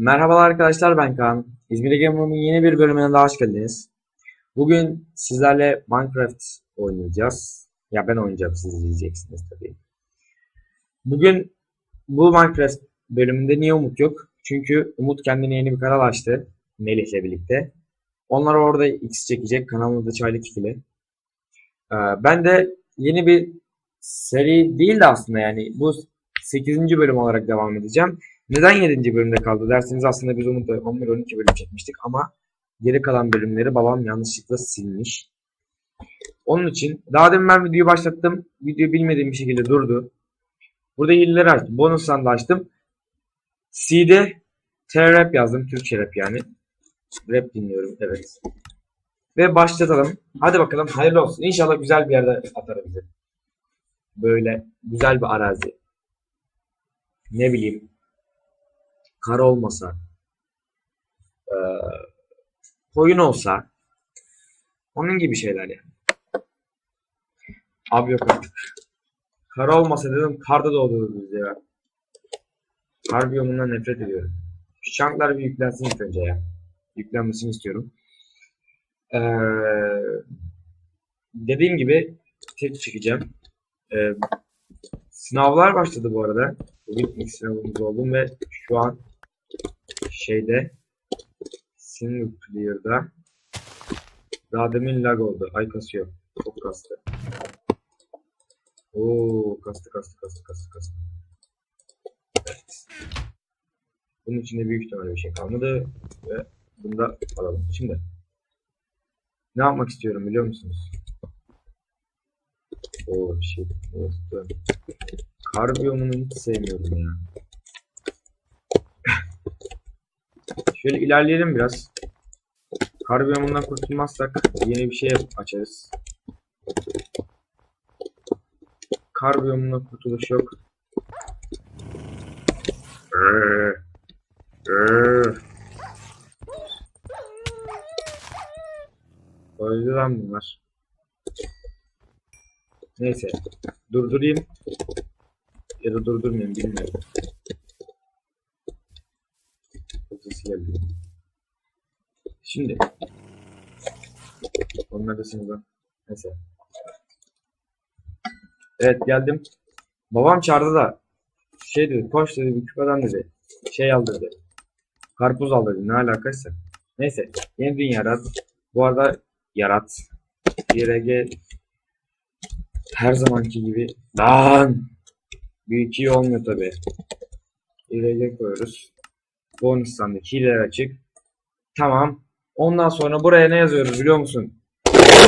Merhabalar arkadaşlar ben Kaan. İzmir Game Room'un yeni bir bölümüne daha hoş geldiniz. Bugün sizlerle Minecraft oynayacağız. Ya ben oynayacağım siz izleyeceksiniz tabii. Bugün bu Minecraft bölümünde niye Umut yok? Çünkü Umut kendine yeni bir kanal açtı. Melih'le birlikte. Onlar orada X çekecek. Kanalımızda Çaylı Kifili. Ee, ben de yeni bir seri değil de aslında yani bu 8. bölüm olarak devam edeceğim. Neden 7. bölümde kaldı derseniz aslında biz Umut'la 11-12 bölüm çekmiştik ama geri kalan bölümleri babam yanlışlıkla silmiş. Onun için daha demin ben videoyu başlattım. Video bilmediğim bir şekilde durdu. Burada hileleri açtım. Bonus'tan da açtım. C'de T-Rap yazdım. Türkçe rap yani. Rap dinliyorum. Evet. Ve başlatalım. Hadi bakalım. Hayırlı olsun. İnşallah güzel bir yerde atar bizi. Böyle güzel bir arazi. Ne bileyim kar olmasa, e, koyun olsa, onun gibi şeyler yani. Abi yok artık. Kar olmasa dedim karda doğdururuz biz ya. Kar biyomundan nefret ediyorum. Şu çanklar bir yüklensin ilk önce ya. Yüklenmesini istiyorum. Ee, dediğim gibi tek çekeceğim. Ee, sınavlar başladı bu arada. Bugün ilk sınavımız oldu ve şu an şeyde single player'da daha demin lag oldu. Ay kasıyor. Çok kastı. Oo kastı kastı kastı kastı kastı. Evet. Bunun içinde büyük ihtimalle bir şey kalmadı ve bunu da alalım. Şimdi ne yapmak istiyorum biliyor musunuz? Oo bir şey. Evet, Kar biyomunu hiç sevmiyorum ya. Şöyle ilerleyelim biraz. Kar biyomundan kurtulmazsak yeni bir şey açarız. Kar biyomundan kurtuluş yok. Öldü lan bunlar. Neyse. Durdurayım. Ya da durdurmayayım bilmiyorum. Geldi. Şimdi. Onlar da sınıfta. Neyse. Evet geldim. Babam çağırdı da şey dedi koş dedi bir küpeden dedi. Şey al dedi. Karpuz al dedi. Ne alakaysa. Neyse. Yeni dünya yarat. Bu arada yarat. YRG her zamanki gibi. Lan! Büyük iyi olmuyor tabi. İleriye koyuyoruz. Bonus sandık hileler açık. Tamam. Ondan sonra buraya ne yazıyoruz biliyor musun?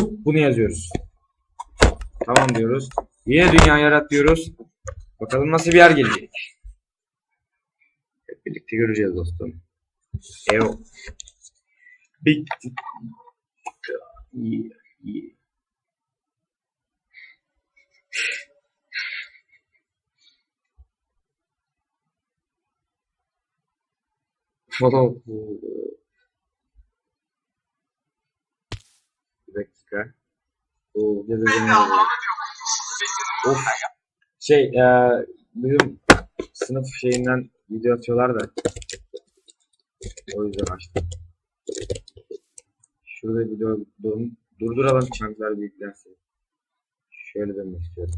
Bunu yazıyoruz. Tamam diyoruz. Yine dünya yarat diyoruz. Bakalım nasıl bir yer gelecek. Hep birlikte göreceğiz dostum. Evo. Big yeah, yeah. Follow. Bir dakika. Oo, gezegen Of. Şey, e, bizim sınıf şeyinden video atıyorlar da. O yüzden açtım. Şurada video dur, durduralım çanklar büyüklensin. Şöyle demek istiyorum.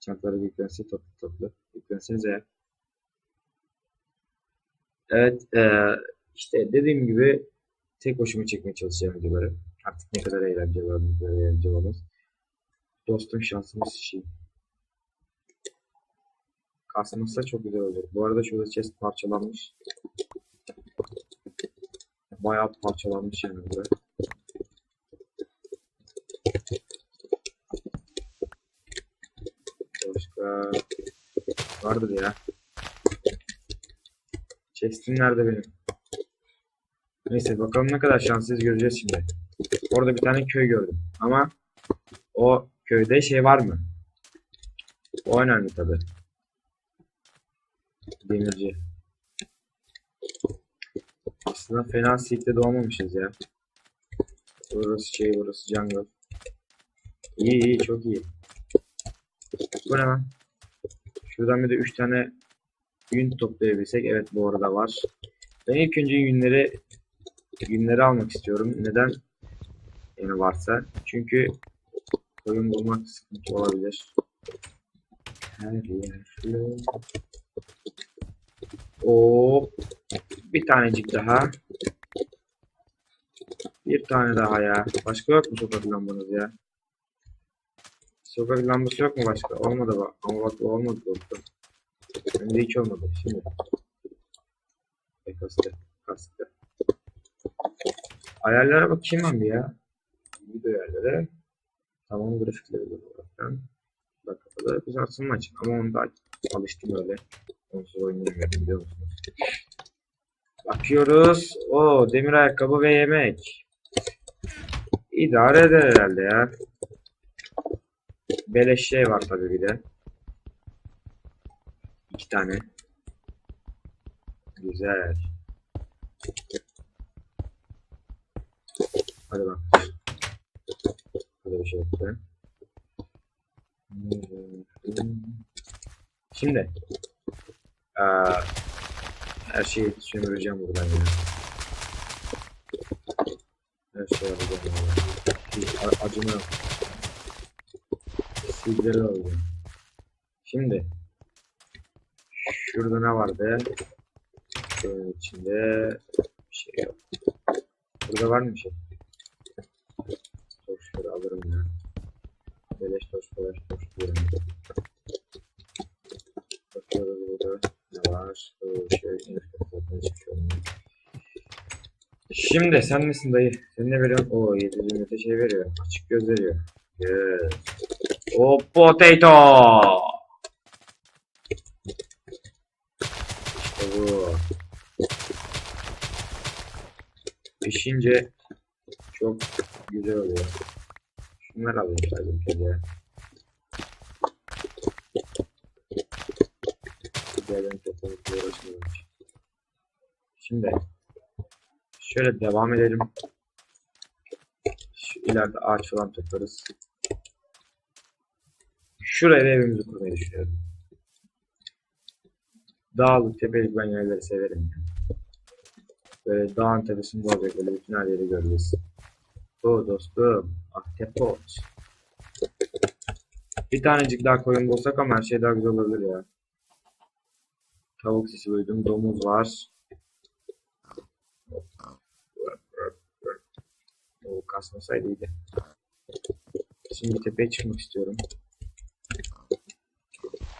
Çankları büyüklensin toplu toplu. Büyüklensenize ya. Evet, eee, işte dediğim gibi tek başıma çekmeye çalışacağım videoları. Artık ne kadar eğlenceli olur, ne kadar eğlenceli olur. Dostum şansımız şey. Kasmazsa çok güzel olur. Bu arada şurada chest parçalanmış. Bayağı parçalanmış yani burada. Başka vardır ya. Chest'im nerede benim? Neyse bakalım ne kadar şanssız göreceğiz şimdi. Orada bir tane köy gördüm. Ama o köyde şey var mı? O önemli tabi. Demirci. Aslında fena seed'de doğmamışız ya. Burası şey burası jungle. İyi iyi çok iyi. Bu ne lan? Şuradan bir de 3 tane Yün toplayabilsek. Evet bu arada var. Ben ilk önce yünleri yünleri almak istiyorum. Neden? Yani varsa. Çünkü koyun bulmak sıkıntı olabilir. Her yer. Oo, bir tanecik daha. Bir tane daha ya. Başka yok mu sokak lambanız ya? Sokak lambası yok mu başka? Olmadı bak. Ama bak olmadı dostum. Hem de hiç olmadı. Şimdi. E, kastı. Ayarlara bakayım bir ya. Video ayarları. Tamam grafikleri de olaraktan. Bak kapalı. Biz aslında açık ama onu da alıştım öyle. Onsuz oynayamıyorum biliyor musunuz? Bakıyoruz. O demir ayakkabı ve yemek. İdare eder herhalde ya. Beleş şey var tabii bir de. İki tane. Güzel. Hadi bak. Hadi bir şey yaptı. Şimdi. Aa, her şeyi sömüreceğim buradan ya. Her şeyi alacağım. ya. Hiç a- acıma yok. Silgileri alacağım. Şimdi. Şurada ne vardı? Şunun içinde bir şey yok. Burada var mı bir şey? Toşları alırım ya. Beleş toş, beleş toş diyorum. Bakıyoruz burada ne var? Oo, şey, zaten hiçbir şey olmuyor. Şimdi sen misin dayı? Sen ne veriyorsun? Oo 720 şey veriyor. Açık göz veriyor. Yes. O potato. İşte bu. Pişince çok güzel oluyor. Şunları alayım sadece şöyle. Diğerlerini toplamakla uğraşmıyorum. Şimdi şöyle devam edelim. Şu ileride ağaç falan toplarız. Şuraya da evimizi kurmayı düşünüyorum. Dağlık, tepelik ben yerleri severim. Böyle dağın tepesinde olacak böyle bütün her yeri göreceğiz. O dostum. Ahtapot. Bir tanecik daha koyun bulsak ama her şey daha güzel olabilir ya. Tavuk sesi duydum. Domuz var. O kasmasaydı iyiydi. Şimdi tepeye çıkmak istiyorum.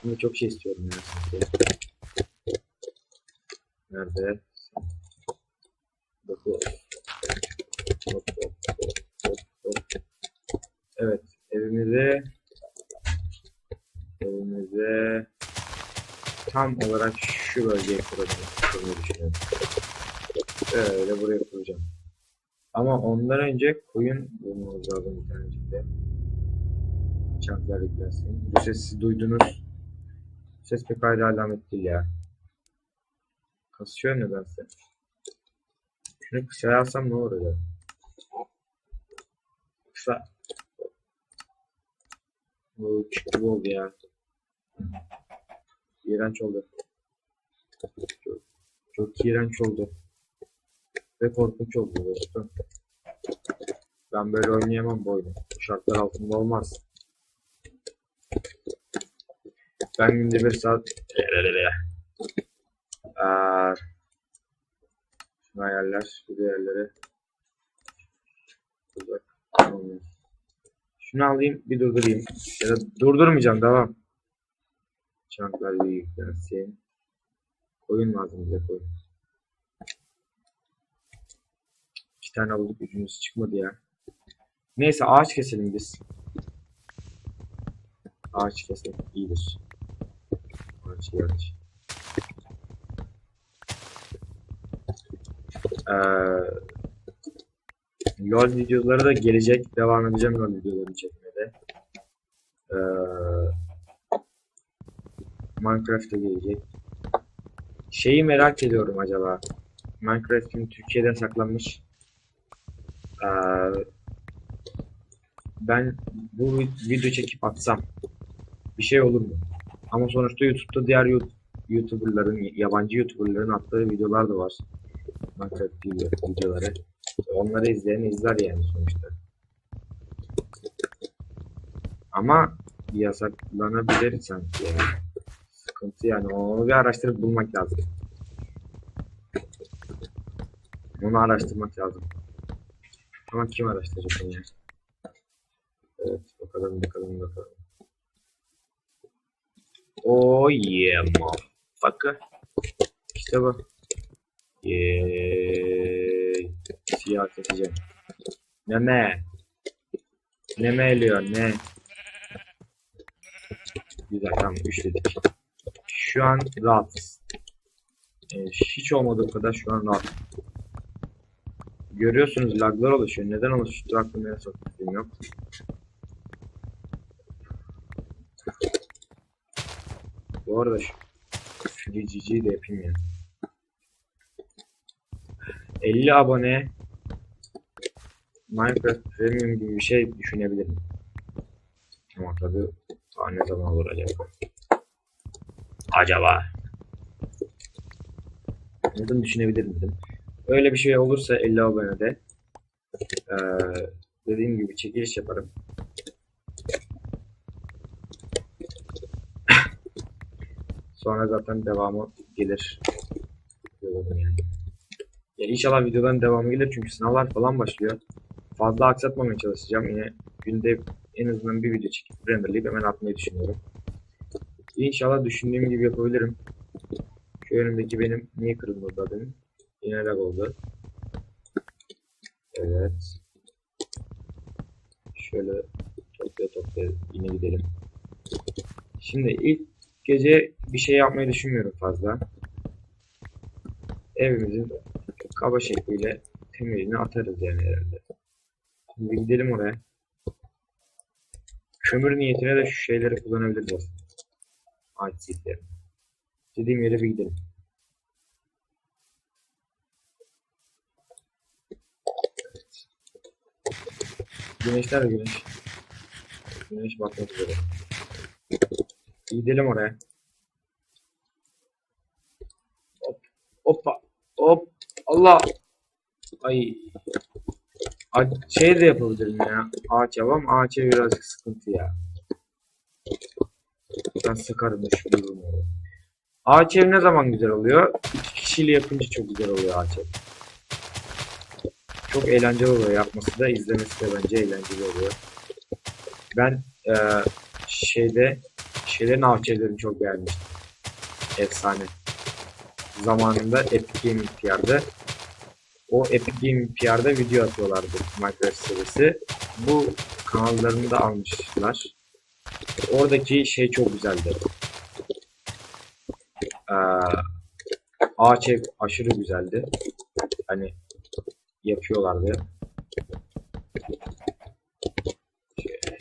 Şimdi çok şey istiyorum ya. Nerede? Dokuz. Hop, hop, hop, hop, hop. Evet, evimize evimize tam olarak şu bölgeye kuracağım. düşünüyorum. Öyle buraya kuracağım. Ama ondan önce koyun bulmamız lazım bir tanecik de. Çanklar yüklensin. Bu sesi duydunuz. Ses pek hayra alamet değil ya. Kasıyor nedense. Şunu kısa alsam ne olur acaba? Kısa. Bu çıktı bu oldu ya. İğrenç oldu. Çok, çok iğrenç oldu. Ve korkunç oldu dostum. Ben böyle oynayamam bu oyunu. Şartlar altında olmaz. Ben günde bir saat Aa, şunu ayarlar, şu diğerleri uzak olmuyor. Şunu alayım, bir durdurayım. Ya da durdurmayacağım, devam. Çanklar bir yüklensin. Koyun lazım bize koyun. İki tane bulduk, üçüncüsü çıkmadı ya. Neyse ağaç keselim biz. Ağaç kesmek iyidir. Ağaç ağaç. Ee, LoL videoları da gelecek. Devam edeceğim LoL videoları çekmede. Ee, Minecraft'ta gelecek. Şeyi merak ediyorum acaba. Minecraft şimdi Türkiye'de saklanmış. Ee, ben bu video çekip atsam bir şey olur mu? Ama sonuçta YouTube'da diğer YouTube YouTuber'ların, yabancı YouTuber'ların attığı videolar da var. Minecraft video- videoları. Onları izleyen izler yani sonuçta. Ama yasaklanabilir sanki yani. Sıkıntı yani. Onu bir araştırıp bulmak lazım. Onu araştırmak lazım. Ama kim araştıracak onu? Evet bakalım bakalım bakalım. Oh yeah motherfucker. İşte bu. Yeeey. Siyah keseceğim. Neme. Neme eliyor ne? Güzel tamam üçledik. Şu an rahatız. Ee, hiç olmadığı kadar şu an rahat. Görüyorsunuz laglar oluşuyor. Neden oluştu aklımda en çok bilmiyorum. Bu arada şu Free de yapayım ya. 50 abone Minecraft Premium gibi bir şey düşünebilirim. Ama tabi daha ne zaman olur acaba? Acaba? Neden düşünebilirim dedim. Öyle bir şey olursa 50 abonede eee dediğim gibi çekiliş yaparım. Sonra zaten devamı gelir. İnşallah videodan devamı gelir çünkü sınavlar falan başlıyor. Fazla aksatmamaya çalışacağım. Yine günde en azından bir video çekip renderlayıp hemen atmayı düşünüyorum. İnşallah düşündüğüm gibi yapabilirim. Şu önümdeki benim niye kırılmadı benim? Yine lag oldu. Evet. Şöyle toplaya toplaya yine gidelim. Şimdi ilk gece bir şey yapmayı düşünmüyorum fazla. Evimizin kaba şekliyle temelini atarız yani herhalde. Şimdi gidelim oraya. Kömür niyetine de şu şeyleri kullanabiliriz aslında. Ağaç. Dediğim yere bir gidelim. Güneşler güneş. Güneş batmak üzere. Gidelim oraya. Hop. Hoppa. Hop. Allah. Ay. Ay, Şey de yapabilirim ya. Ağaç ev ama ağaç ev birazcık sıkıntı ya. Ben sıkarım şu. Ağaç ev ne zaman güzel oluyor? İki kişiyle yapınca çok güzel oluyor ağaç ev. Çok eğlenceli oluyor yapması da izlemesi de bence eğlenceli oluyor. Ben eee, şeyde şeylerin ağaç evlerini çok beğenmiştim. Efsane. Zamanında Epic Gaming PR'da o Epic Gaming PR'da video atıyorlardı Minecraft serisi. Bu kanallarını da almışlar. Oradaki şey çok güzeldi. Ee, ağaç ev aşırı güzeldi. Hani yapıyorlardı. Şöyle,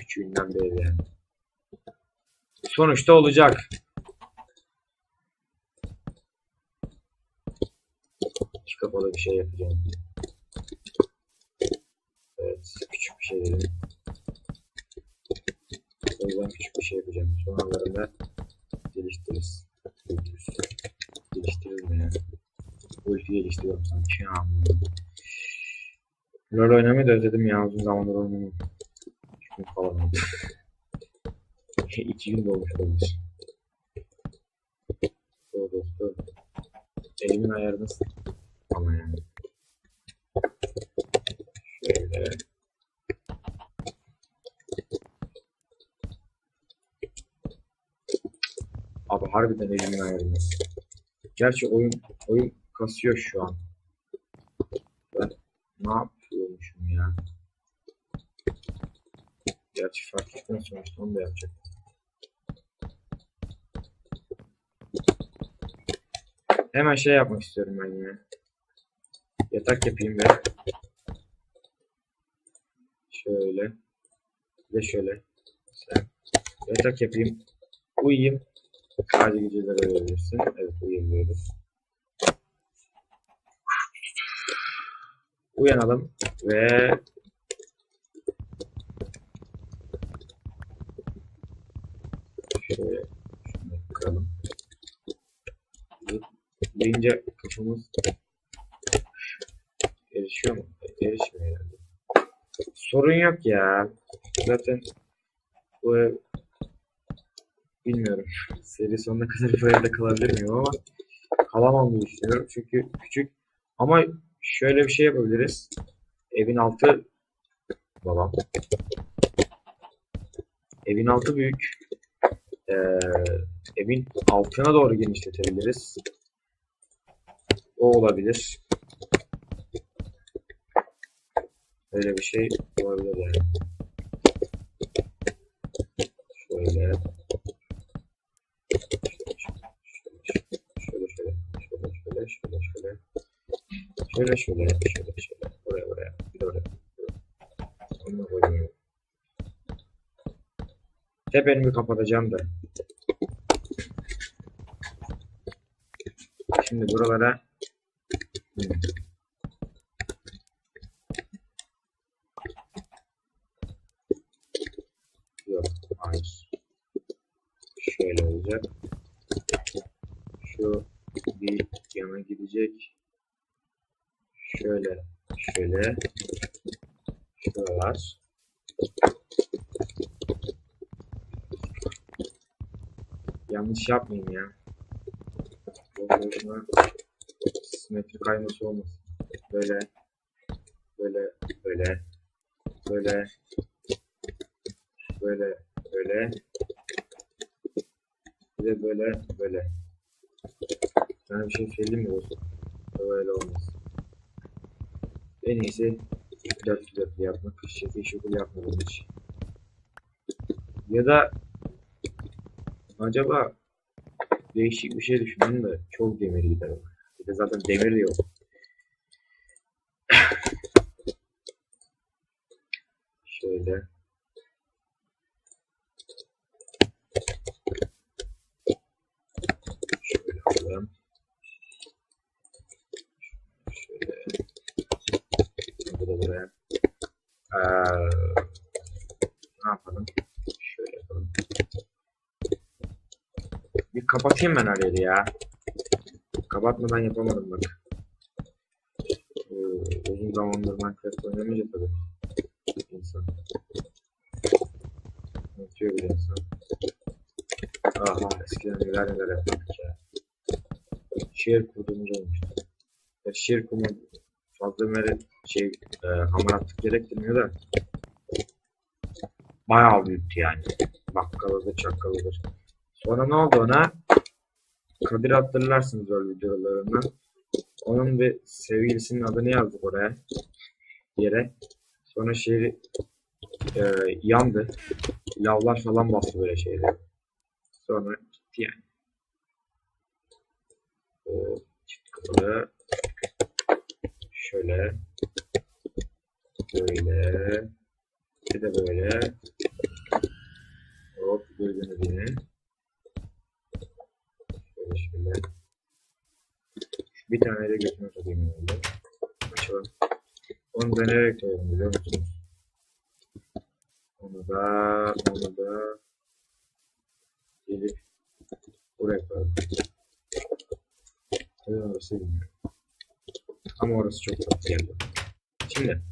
küçüğünden beri yani. Sonuçta olacak. İki kapalı bir şey yapacağım. Evet, küçük bir şey dedim. O yüzden küçük bir şey yapacağım. Sonralarında geliştiririz. Büyütürüz. Geliştiririz mi ya? Ulti geliştiriyorum sanki ya. LoL oynamayı da özledim ya. Uzun zamandır oynamıyorum. Gün falan oldu. İki gün dolmuş olmuş. O dostum. Elimin ayarını s- ama yani. Şöyle. Abi harbiden elimin ayarını. Gerçi oyun oyun kasıyor şu an. Ben ne yapıyormuşum ya? Gerçi fark etmez sonuçta onu da yapacak. Hemen şey yapmak istiyorum ben ya. Yatak yapayım ve şöyle de şöyle yatak yapayım uyuyayım sadece geceleri uyuyabilirsin evet uyuyabiliyoruz uyanalım ve şöyle şunu kıralım deyince kafamız erişiyor mu? Erişmiyor herhalde. Sorun yok ya. Zaten bu bilmiyorum. Seri sonuna kadar bu evde kalabilir miyim ama kalamam diye düşünüyorum. Çünkü küçük ama şöyle bir şey yapabiliriz. Evin altı babam. Evin altı büyük. Ee, evin altına doğru genişletebiliriz. O olabilir. Öyle bir şey olabilir yani. Şöyle şöyle. Şöyle şöyle. Şöyle şöyle. Şöyle şöyle. Şöyle. Buraya buraya. Bir de. Hep elimi kapatacağım da. Şimdi buralara. Yok, hayır. Şöyle olacak. Şu bir yana gidecek. Şöyle, şöyle. Şuralar. Yanlış yapmayayım ya. Boşuna simetri kayması olmasın. Böyle, böyle, böyle, böyle, böyle, böyle, bir de böyle, böyle. Sana bir şey söyleyeyim mi dostum? Böyle olmaz. En iyisi dörtlü dörtlü yapmak. Şekil şukul yapmadım hiç. Ya da acaba değişik bir şey düşündüm de çok demir gider. Bir de zaten demir de yok. Şöyle alalım. Şöyle. Bu da buraya. Ee, ne yapalım? Şöyle yapalım. Bir kapatayım ben arayı ya. Kapatmadan yapamadım bak. Ee, uzun zamandır Minecraft oynamayınca tabii. İnsan. Unutuyor bir insan. Aha eskiden neler neler yapmadık ya. Şehir kurduğumuz olmuştu. Ya şehir kurma fazla mere şey e, hamaratlık gerektirmiyor da bayağı büyüktü yani. Bakkalıdır, çakkalıdır. Sonra ne oldu ona? Kadir hatırlarsınız o videolarından. Onun bir sevgilisinin adını yazdık oraya. Yere. Sonra şehri e, yandı. Lavlar falan bastı böyle şeyler. Sonra gitti yani. O çift kapalı. Şöyle. Böyle. Bir de böyle. Hop gördüğünüz yine. Şu bir tane de götüme takayım herhalde. Açalım. Onu da nereye koyalım biliyor musunuz? Onu da, onu da gelip buraya koyalım. Neden orası bilmiyorum. Ama orası çok tatlı geldi. Şimdi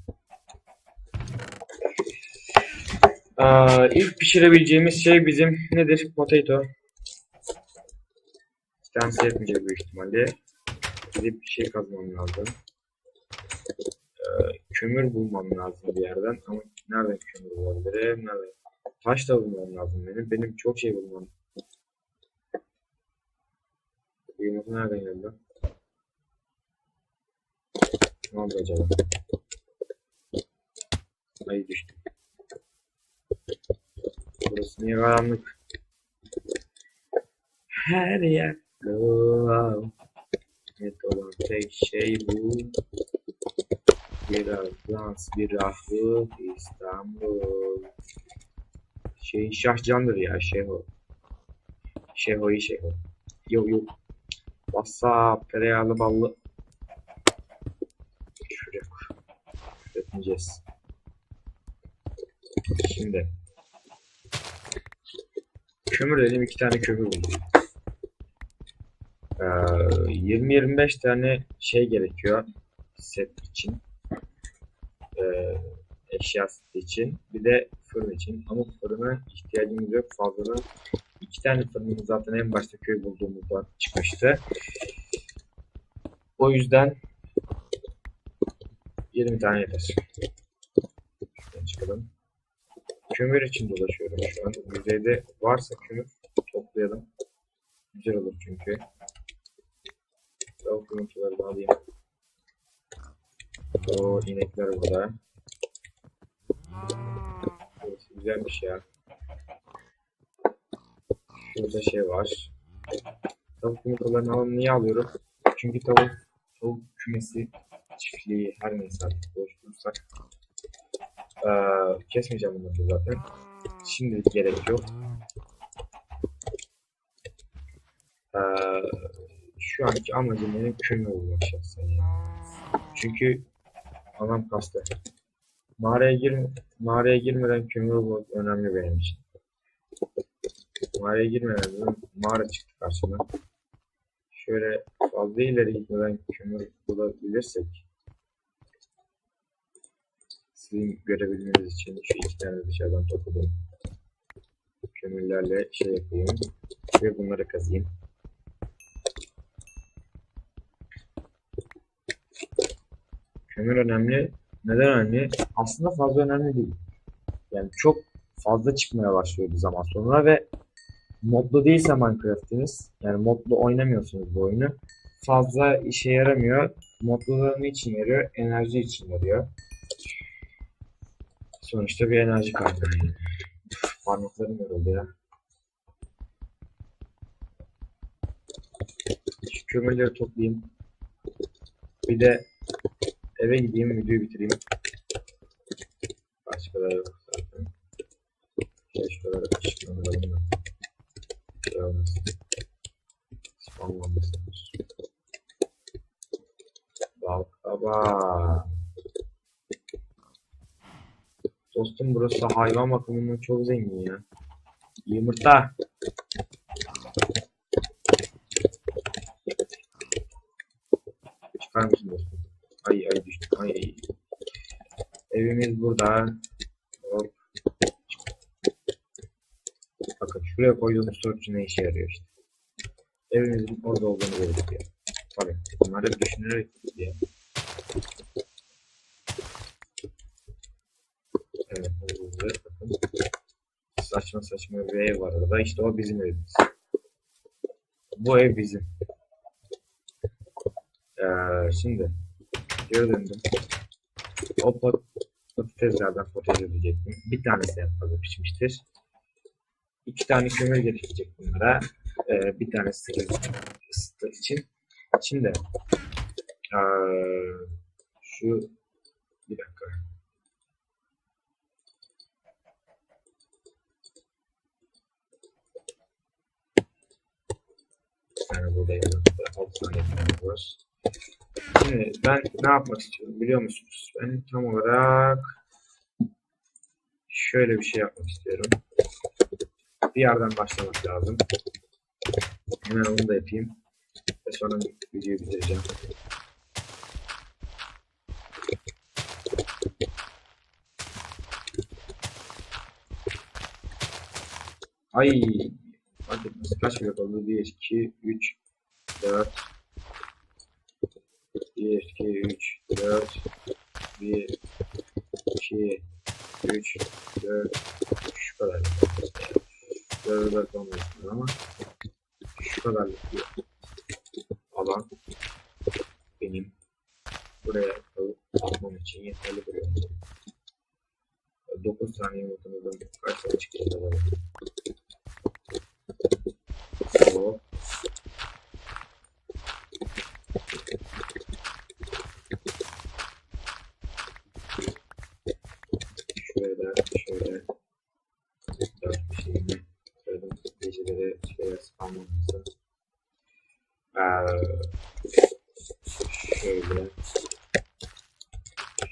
Aa, ilk pişirebileceğimiz şey bizim nedir? Potato. Tanesi yetmeyecek büyük ihtimalle. Gidip bir şey kazmam lazım. Ee, kömür bulmam lazım bir yerden ama nereden kömür bulabilirim? Nereden? Taş da bulmam lazım benim. Benim çok şey bulmam. Bu yumurta nereden geldi? Ne oldu acaba? Ay düştü. Burası niye karanlık? Her yer Net olan tek şey bu. Biraz dans, bir rahı İstanbul. Şey Şahcan'dır ya Şeho. Şeho'yu Şeho. Yok yok. WhatsApp, tereyağlı ballı. Şuraya koy. Üretmeyeceğiz. Şimdi. Kömür dedim iki tane kömür buldum. Ee, 20-25 tane şey gerekiyor set için. Ee, eşya seti için. Bir de fırın için. Ama fırına ihtiyacımız yok fazladan. İki tane fırınımız zaten en başta köy bulduğumuzda çıkmıştı. O yüzden 20 tane yeter. Şuradan çıkalım. Kömür için dolaşıyorum şu an. Yüzeyde varsa kömür toplayalım. Güzel olur çünkü. Tavuk yumurtalarını alayım. O inekler burada. Burası güzelmiş ya. Şurada şey var. Tavuk yumurtalarını alalım. Niye alıyorum? Çünkü tavuk, tavuk kümesi, çiftliği her neyse artık oluşturursak ee, kesmeyeceğim bunları da zaten. Şimdilik gerek yok. Ee, şu anki amacım benim kömür olmak şahsen. Çünkü anam kastı. Mağaraya gir mağaraya girmeden kömür olmak önemli benim için. Mağaraya girmeden dedim, mağara çıktı karşıma. Şöyle fazla ileri gitmeden kömür bulabilirsek sizin görebilmeniz için şu iki tane dışarıdan topladım. Kömürlerle şey yapayım ve bunları kazıyım. Kömür önemli. Neden önemli? Aslında fazla önemli değil. Yani çok fazla çıkmaya başlıyor bir zaman sonra ve modlu değilse Minecraft'iniz yani modlu oynamıyorsunuz bu oyunu fazla işe yaramıyor. Modluları için yarıyor? Enerji için yarıyor. Sonuçta bir enerji. Üf, Parmaklarım yoruldu ya. Şu kömürleri toplayayım. Bir de eve gideyim videoyu bitireyim. Başka da yok zaten. Keşkeler ışıklandıralım da. Şey olmasın. Spamlanmasındır. Balkaba. Dostum burası hayvan bakımından çok zengin ya. Yumurta. Çıkar mısın dostum? Ay ay düştü. Ay ay. Evimiz burada. Hop. Bakın şuraya koyduğumuz torç ne işe yarıyor işte. Evimizin orada olduğunu gördük ya. Tabii. Bunları düşünerek ya. Evet, hızlı. Bakın. Saçma saçma bir ev var orada. İşte o bizim evimiz. Bu ev bizim. Ee, şimdi geri döndüm. O pat patateslerden patates edecektim. Bir tanesi en fazla pişmiştir. İki tane kömür gerekecek bunlara. Ee, bir tanesi ısıtmak için. Şimdi ee, şu bir dakika. 6 tane ekmeğimiz var. Şimdi ben ne yapmak istiyorum biliyor musunuz? Ben tam olarak şöyle bir şey yapmak istiyorum. Bir yerden başlamak lazım. Hemen onu da yapayım. Ve sonra videoyu bitireceğim. Ay fark etmez. Kaç blok oldu? 1, 2, 3, 4 1, 2, 3, 4 1, 2, 3, 4 şu kadar. 4 4 olmuyorsunuz ama şu kadarlık bir alan benim buraya alıp almam için yeterli duruyor. 9 tane yumurtamızın kaç tane çıkacak alalım. Hop. Şöyle, şöyle. Dört bir şeyini koydum. Geceleri şöyle spamlamasın. Ee, şöyle.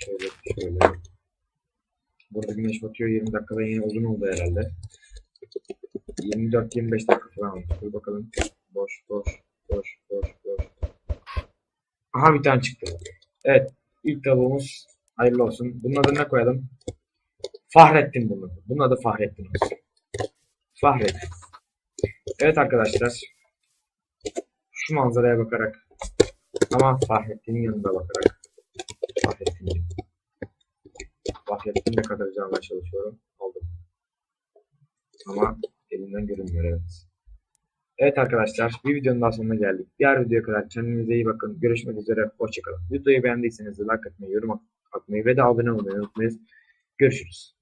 Şöyle, şöyle. Burada güneş batıyor. 20 dakikada yine uzun oldu herhalde. 24-25 dakika falan olmuş. Dur bakalım. Boş, boş, boş, boş. Aha bir tane çıktı. Evet. ilk tavuğumuz hayırlı olsun. Bunun adını ne koyalım? Fahrettin bunun adı. Bunun adı Fahrettin olsun. Fahrettin. Evet arkadaşlar. Şu manzaraya bakarak ama Fahrettin'in yanında bakarak Fahrettin'in Fahrettin'le kadarca almaya çalışıyorum. Aldım. Ama elimden görünmüyor evet. Evet arkadaşlar bir videonun daha sonuna geldik. Diğer videoya kadar kendinize iyi bakın. Görüşmek üzere. Hoşçakalın. Videoyu beğendiyseniz like atmayı, yorum atmayı ve de abone olmayı unutmayın. Görüşürüz.